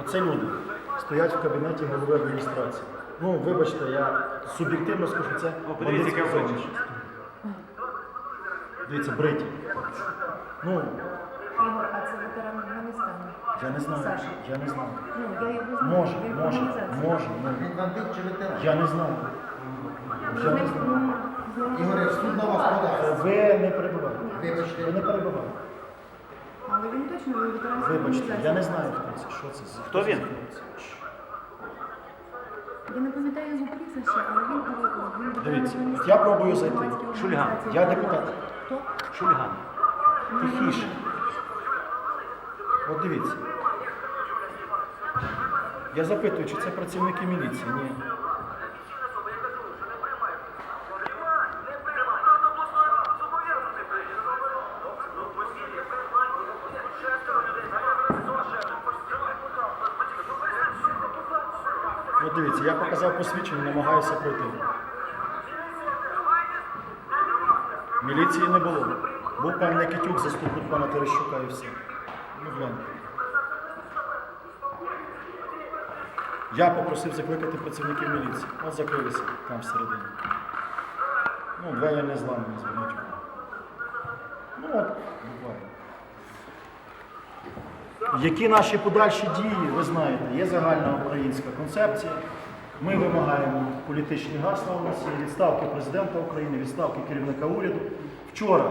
Оце люди стоять в кабінеті голови адміністрації. Ну, вибачте, я суб'єктивно скажу, це обличчя. Дивіться, бриті. Ну, Ігор, а це ветеран Афганістану? я не знаю, Саша. я не знаю. Ну, я його знаю. Може, може, може, ну, Він бандит чи ветеран? я не знаю. Я не знаю. Ігор, суд на вас Е. Ви не перебивайте. Ви Вибачте. не перебивайте. Але він точно ви ветеран Вибачте, я не знаю, хто це. Що це за Хто він? Я не пам'ятаю його прізвище, але він, він ветеран Дивіться, от я пробую зайти. громадської Шульган. організації. Я депутат. Хто? Шульган. Тихіше. От дивіться. Я запитую, чи це працівники міліції? Ні. Дивіться, я показав посвідчення, намагаюся пройти. Міліції не було. Був пан Никитюк, заступник пана Терещука і все. Ну, гляньте. Я попросив закликати працівників міліції. От закрилися там всередині. Ну, двері не зламані, зверніть. Ну от, буквально. Які наші подальші дії, ви знаєте, є загальна українська концепція. Ми вимагаємо політичні гасла у нас відставки президента України, відставки керівника уряду. Вчора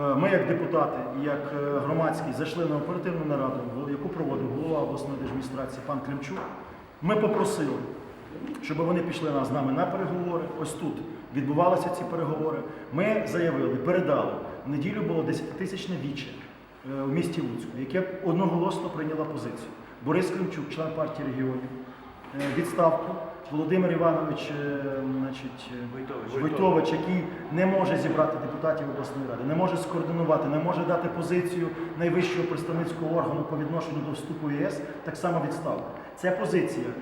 е, ми, як депутати і як е, громадські, зайшли на оперативну нараду, яку проводив голова обласної держадміністрації пан Климчук. Ми попросили, щоб вони пішли з нами на переговори. Ось тут відбувалися ці переговори. Ми заявили, передали. В неділю було 10-тисячне віче в місті Луцьку, яке одноголосно прийняло позицію. Борис Климчук, член партії регіонів, е, відставку. Володимир Іванович е, значить, е, Войтович. Войтович, який не може зібрати депутатів обласної ради, не може скоординувати, не може дати позицію найвищого представницького органу по відношенню до вступу в ЄС, так само відставку. Це позиція е,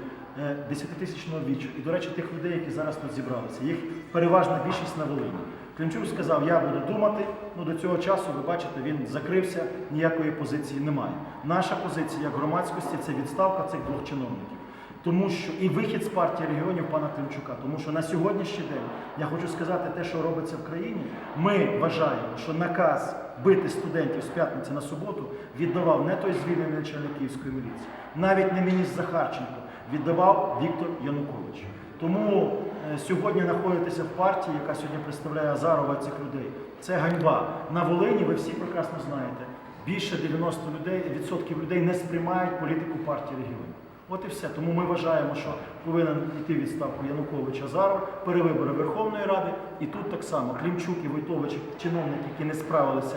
10-тисячного вічу. І, до речі, тих людей, які зараз тут зібралися. Їх переважна більшість на Волині. Климчук сказав, я буду думати. Ну до цього часу, ви бачите, він закрився, ніякої позиції немає. Наша позиція як громадськості це відставка цих двох чиновників. Тому що і вихід з партії регіонів пана Климчука, тому що на сьогоднішній день я хочу сказати те, що робиться в країні. Ми вважаємо, що наказ бити студентів з п'ятниці на суботу віддавав не той звільнений начальник Київської міліції, навіть не міністр Захарченко, віддавав Віктор Янукович. Тому е, сьогодні знаходитися в партії, яка сьогодні представляє Азарова цих людей, це ганьба. На Волині ви всі прекрасно знаєте. Більше 90 людей, відсотків людей не сприймають політику партії регіонів. От і все. Тому ми вважаємо, що повинен йти відставку Янукович Азаров, перевибори Верховної Ради. І тут так само Клімчук і Войтович, чиновники, які не справилися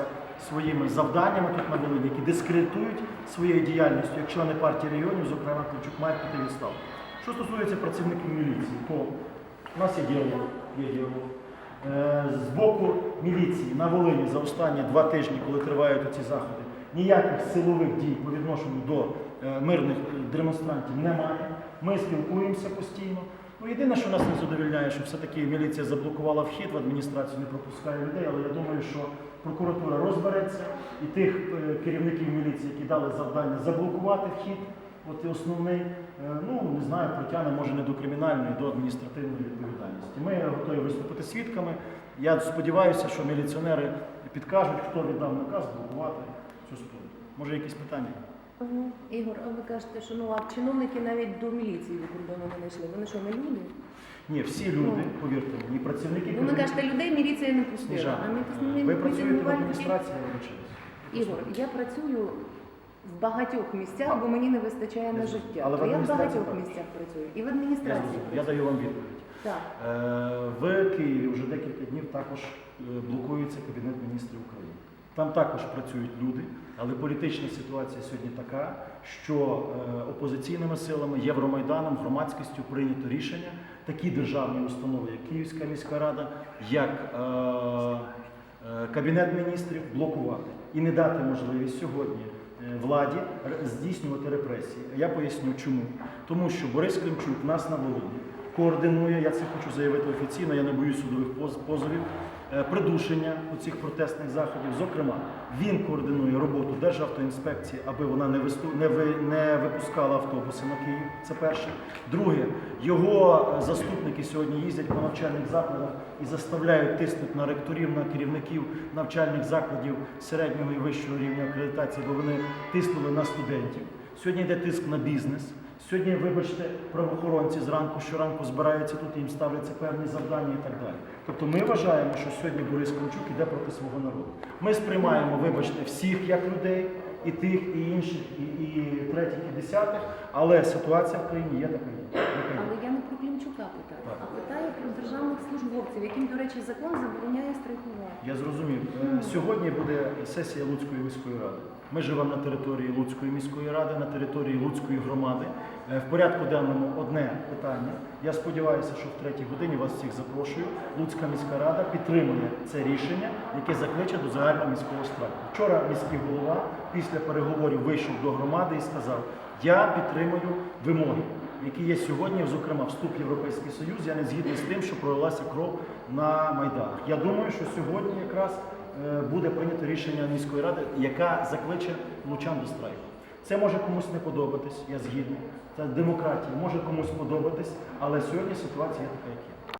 своїми завданнями тут на Волині, які дискредитують своєю діяльністю як члени партії регіонів, зокрема Клімчук, мають піти в відставку. Що стосується працівників міліції, то у нас є діалог, є діалог. Е, З боку міліції на Волині за останні два тижні, коли тривають ці заходи, ніяких силових дій по відношенню до е, мирних е, демонстрантів немає. Ми спілкуємося постійно. Ну, єдине, що нас не задовільняє, що все-таки міліція заблокувала вхід в адміністрацію, не пропускає людей, але я думаю, що прокуратура розбереться і тих е, керівників міліції, які дали завдання заблокувати вхід. От і основний, е, ну не знаю, притягне може не до кримінальної, до адміністративної відповідальності. Ми готові виступити свідками. Я сподіваюся, що міліціонери підкажуть, хто віддав наказ блокувати цю споруду. Може, якісь питання? Ігор, а ви кажете, що ну а чиновники навіть до міліції до кордону не йшли. Вони що, не люди? Ні, всі люди, повірте мені, працівники. Ну, ви кажете, людей міліція не пустила. А ми е, ви працюєте в адміністрації, я. Ігор, я працюю в багатьох місцях, бо мені не вистачає на життя. Але в То я в адміністрації багатьох так. місцях працюю. І в Я, адміністрації зрозумів. я працюю. даю вам відповідь. Так. Е, В Києві вже декілька днів також е, блокується Кабінет міністрів України. Там також працюють люди, але політична ситуація сьогодні така, що е, опозиційними силами, Євромайданом, громадськістю прийнято рішення такі державні установи, як Київська міська рада, як е, е, Кабінет міністрів блокувати і не дати можливість сьогодні владі здійснювати репресії. Я поясню чому. Тому що Борис Климчук нас на Волині координує, я це хочу заявити офіційно, я не боюсь судових позовів. Е, придушення цих протестних заходів. Зокрема, він координує роботу Державтоінспекції, аби вона не, не випускала автобуси на Київ. Це перше. Друге, його е, заступники сьогодні їздять по навчальних закладах і заставляють тиснути на ректорів, на керівників навчальних закладів середнього і вищого рівня акредитації, бо вони тиснули на студентів. Сьогодні йде тиск на бізнес. Сьогодні, вибачте, правоохоронці зранку щоранку збираються тут, їм ставляться певні завдання і так далі. Тобто ми вважаємо, що сьогодні Борис Кончук іде проти свого народу. Ми сприймаємо, вибачте, всіх як людей, і тих, і інших, і, і третіх, і десятих, але ситуація в країні є такою. Але я не про Клімчука питаю, Так. а питаю про державних службовців, яким, до речі, закон забороняє страйкувати. Я зрозумів. Е, Сьогодні буде сесія Луцької міської ради. Ми живемо на території Луцької міської ради, на території Луцької громади. Е, В порядку денному одне питання. Я сподіваюся, що в третій годині вас всіх запрошую. Луцька міська рада підтримує це рішення, яке закличе до загального міського страйку. Вчора міський голова після переговорів вийшов до громади і сказав: Я підтримую вимоги, які є сьогодні, зокрема, вступ в Європейський Союз. Я не згідний з тим, що пролилася кров на майданах. Я думаю, що сьогодні якраз е, буде прийнято рішення міської ради, яка закличе лучан до страйку. Це може комусь не подобатись, я згідний. Це демократія, може комусь подобатись, але сьогодні ситуація є така, як є.